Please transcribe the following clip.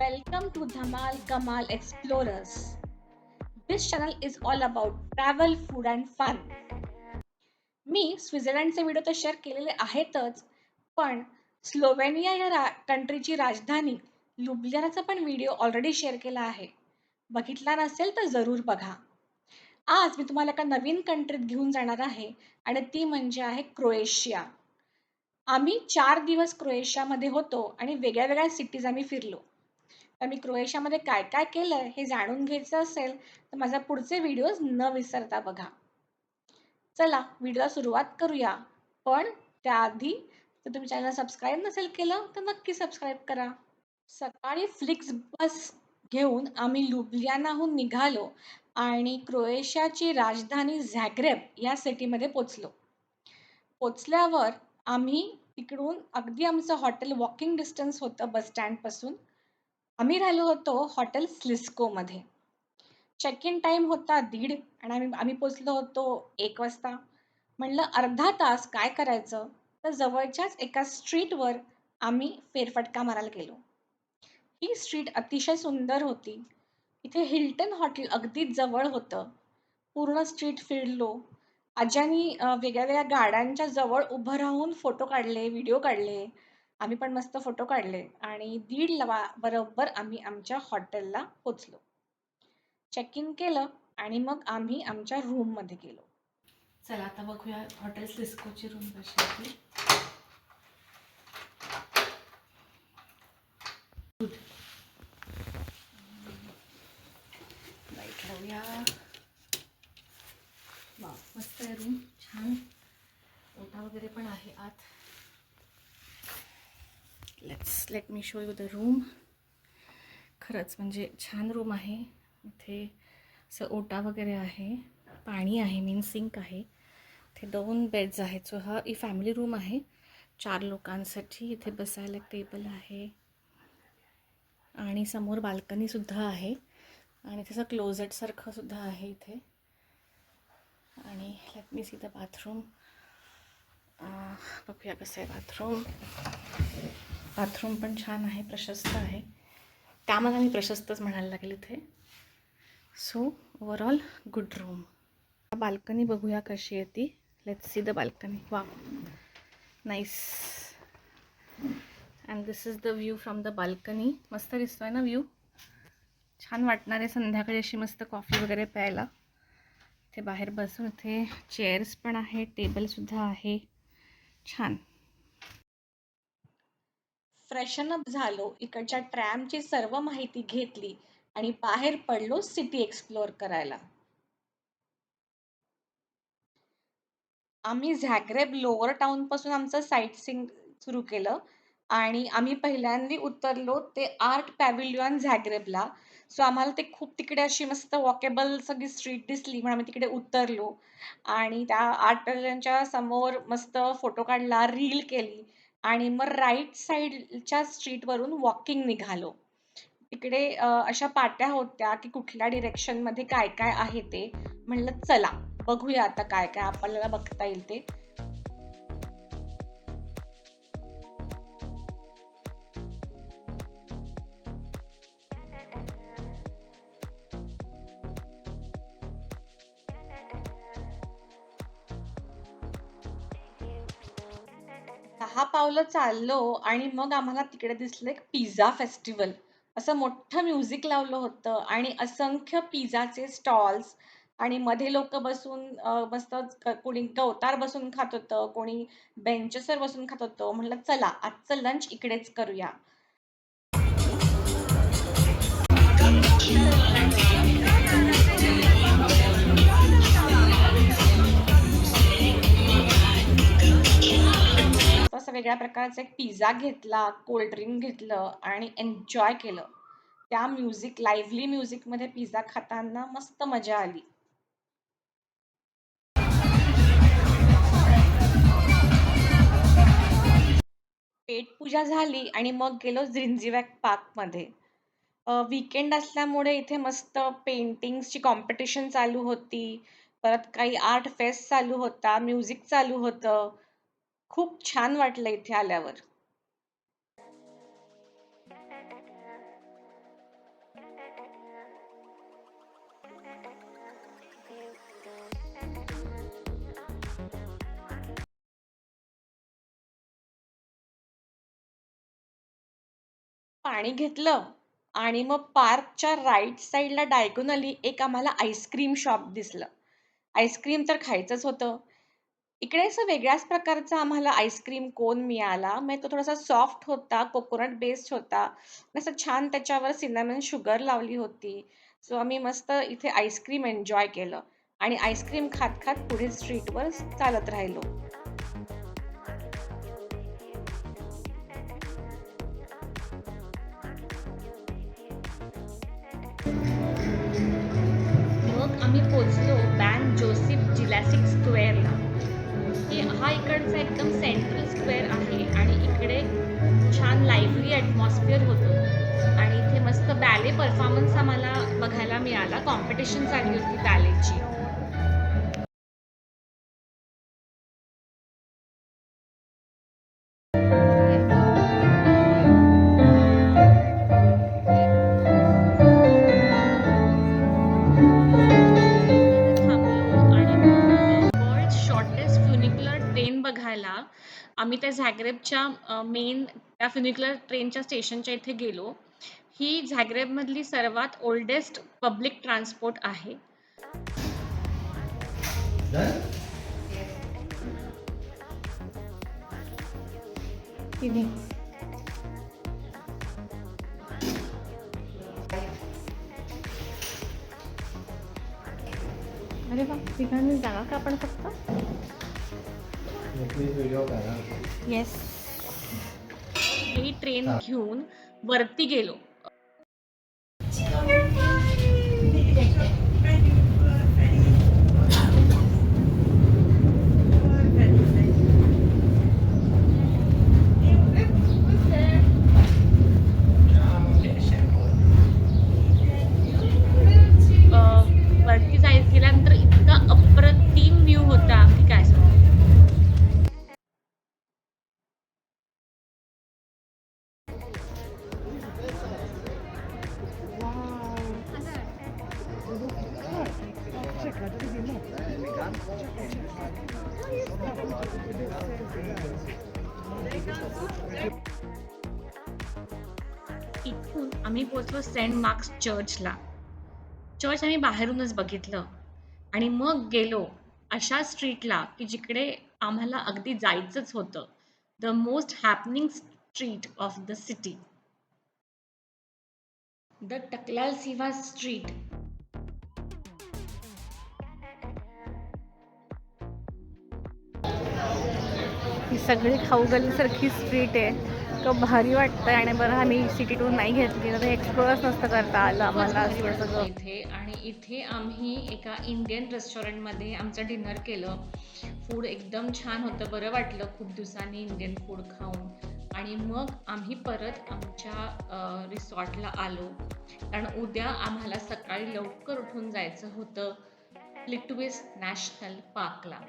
Welcome to Dhamal Kamal Explorers. This channel is all about travel, food and fun. मी स्वित्झर्लंडचे video तर share केलेले आहेतच, पण स्लोवेनिया या रा कंट्रीची राजधानी लुब्लियानाचा पण व्हिडिओ ऑलरेडी शेअर केला आहे. बघितला नसेल तर जरूर बघा. आज मी तुम्हाला एका नवीन कंट्रीत घेऊन जाणार आहे आणि ती म्हणजे आहे क्रोएशिया. आम्ही चार दिवस क्रोएशियामध्ये होतो आणि वेगळ्या वेगळ्या सिटीज आम्ही फिरलो. तर मी क्रोएशियामध्ये काय काय केलंय हे जाणून घ्यायचं असेल तर माझा पुढचे व्हिडिओज न विसरता बघा. चला व्हिडिओला सुरुवात करूया. पण त्याआधी जर तुम्ही चॅनल सबस्क्राईब नसेल केलं तर नक्की सबस्क्राईब करा. सकाळी फ्लिक्स बस घेऊन आम्ही लुब्लियानाहून निघालो आणि क्रोएशियाची राजधानी झॅग्रेब या सिटीमध्ये पोचलो. पोचल्यावर आम्ही तिकडून अगदी आमचं हॉटेल वॉकिंग डिस्टन्स होतं बस स्टँडपासून. आम्ही राहिलो होतो हॉटेल स्लिस्कोमध्ये. चेक इन टाईम होता दीड आणि आम्ही आम्ही पोचलो होतो एक वाजता. म्हणलं अर्धा तास काय करायचं तर जवळच्याच एका स्ट्रीटवर आम्ही फेरफटका मारायला गेलो. ही स्ट्रीट अतिशय सुंदर होती. इथे हिल्टन हॉटेल अगदी जवळ होतं. पूर्ण स्ट्रीट फिरलो. आज्यांनी वेगळ्या वेगळ्या गाड्यांच्या जवळ उभं राहून फोटो काढले, व्हिडिओ काढले. आम्ही पण मस्त फोटो काढले आणि दीड लवा बरोबर आम्ही आमच्या हॉटेलला पोचलो. चेक इन केलं आणि मग आम्ही आमच्या रूममध्ये गेलो. चला आता बघूया हॉटेल सिस्कोची रूम कशी होती लाइट लावूया. वा मस्त आहे रूम छान. ओटा वगैरे पण आहे आत. Let's let me show you the room खरंच म्हणजे छान रूम आहे. इथे असं ओटा वगैरे आहे. पाणी आहे मेन सिंक आहे. इथे दोन बेड्स आहेत. सो हा ही फॅमिली रूम आहे. चार लोकांसाठी इथे बसायला टेबल आहे. आणि समोर बाल्कनीसुद्धा आहे. आणि तसं क्लोजेटसारखं सुद्धा आहे इथे. आणि let me see the bathroom बघूया कसं आहे बाथरूम बाथरूम पण छान आहे प्रशस्त आहे. त्यामध्ये मी प्रशस्तच म्हणायला लागले इथे. So overall good room balcony बघूया कशी आहे ती. लेट्स सी द बाल्कनी वा nice and this is the view from the balcony मस्त दिसतोय ना व्ह्यू छान वाटणार आहे संध्याकाळी अशी मस्त कॉफी वगैरे प्यायला. इथे बाहेर बसून इथे चेअर्स पण आहे टेबलसुद्धा आहे. छान. फ्रेशन अप झालो. इकडच्या ट्रॅमची सर्व माहिती घेतली आणि बाहेर पडलो सिटी एक्सप्लोअर करायला. आम्ही झॅग्रेब लोअर टाउनपासून आमचं साईट सिंग सुरू केलं आणि आम्ही पहिल्यांदी उतरलो ते आर्ट पॅव्हिलियन झॅग्रेबला. सो आम्हाला ते खूप तिकडे अशी मस्त वॉकेबल सगळी स्ट्रीट दिसली म्हणून आम्ही तिकडे उतरलो आणि त्या आर्ट पॅव्हिलियनच्या समोर मस्त फोटो काढला, रील केली आणि मग राईट साइडच्या स्ट्रीटवरून वॉकिंग निघालो. तिकडे अशा पाट्या होत्या की कुठल्या डिरेक्शनमध्ये काय काय आहे ते. म्हणलं चला बघूया आता काय काय आपल्याला बघता येईल ते. दहा पावलं चाललो आणि मग आम्हाला तिकडे दिसलं एक पिझ्झा फेस्टिवल असं मोठं म्युझिक लावलं होतं आणि असंख्य पिझ्झाचे स्टॉल्स आणि मध्ये लोक बसून मस्त कोणी गवतार बसून खात होतं, कोणी बेंचेसवर बसून खात होतं. म्हटलं चला आजचं लंच इकडेच करूया. असं वेगळ्या प्रकारचा एक पिझ्झा घेतला, कोल्ड ड्रिंक घेतलं आणि एन्जॉय केलं. त्या म्युझिक लाईव्हली म्युझिकमध्ये पिझ्झा खाताना मस्त मजा आली. पेटपूजा झाली आणि मग गेलो झिंझिवॅक पार्कमध्ये. अ, वीकेंड असल्यामुळे इथे मस्त पेंटिंग्सची कॉम्पिटिशन चालू होती. परत काही आर्ट फेस्ट चालू होता, म्युझिक चालू होतं. खूप छान वाटलं इथे आल्यावर. पाणी घेतलं आणि मग पार्कच्या राईट साईडला डायगोनली एक आम्हाला आईस्क्रीम शॉप दिसलं. आईस्क्रीम तर खायचंच होतं. इकडे असं वेगळ्याच प्रकारचा आम्हाला आईस्क्रीम कोन मिळाला. म्हणजे तो थोडासा सॉफ्ट होता, कोकोनट बेस्ड होता. असं छान त्याच्यावर सिनॅमन शुगर लावली होती. सो आम्ही मस्त इथे आईस्क्रीम एन्जॉय केलं आणि आईस्क्रीम खात-खात पुढील स्ट्रीटवर चालत राहिलो. मग आम्ही पोहोचलो बॅन जोसेफ जिलॅसिक स्क्वेअर की हा इकडचा एकदम सेंट्रल स्क्वेअर आहे आणि इकडे छान लाईव्हली ॲटमॉस्फिअर होतं आणि इथे मस्त बॅले परफॉर्मन्स आम्हाला बघायला मिळाला. कॉम्पिटिशन चालली होती बॅलेची. आम्ही त्या झॅग्रेबच्या मेन त्या फ्युनिक्युलर ट्रेनच्या स्टेशनच्या इथे गेलो. ही झॅग्रेबमधली सर्वात ओल्डेस्ट पब्लिक ट्रान्सपोर्ट आहे. अरे बाप तिघांनी जागा का आपण फक्त येस ही ट्रेन घेऊन वरती गेलो. इथून आम्ही पोहोचलो सेंट मार्क्स चर्चला. चर्च आम्ही बाहेरूनच बघितलं आणि मग गेलो अशा स्ट्रीटला की जिकडे आम्हाला अगदी जायचंच होतं. The most happening street of the city. The टकलाल सिवा स्ट्रीट. सगळी खाऊगलीसारखी स्ट्रीट आहे तर भारी वाटतं आणि बरं आम्ही सिटी टूर नाही घेतली तर एक्सप्लोअरच नसतं करता आलं आम्हाला सगळं इथे आणि इथे आम्ही एका इंडियन रेस्टॉरंटमध्ये आमचं डिनर केलं. फूड एकदम छान होतं. बरं वाटलं खूप दिवसांनी इंडियन फूड खाऊन आणि मग आम्ही परत आमच्या रिसॉर्टला आलो. कारण उद्या आम्हाला सकाळी लवकर उठून जायचं होतं लिटविस नॅशनल पार्कला.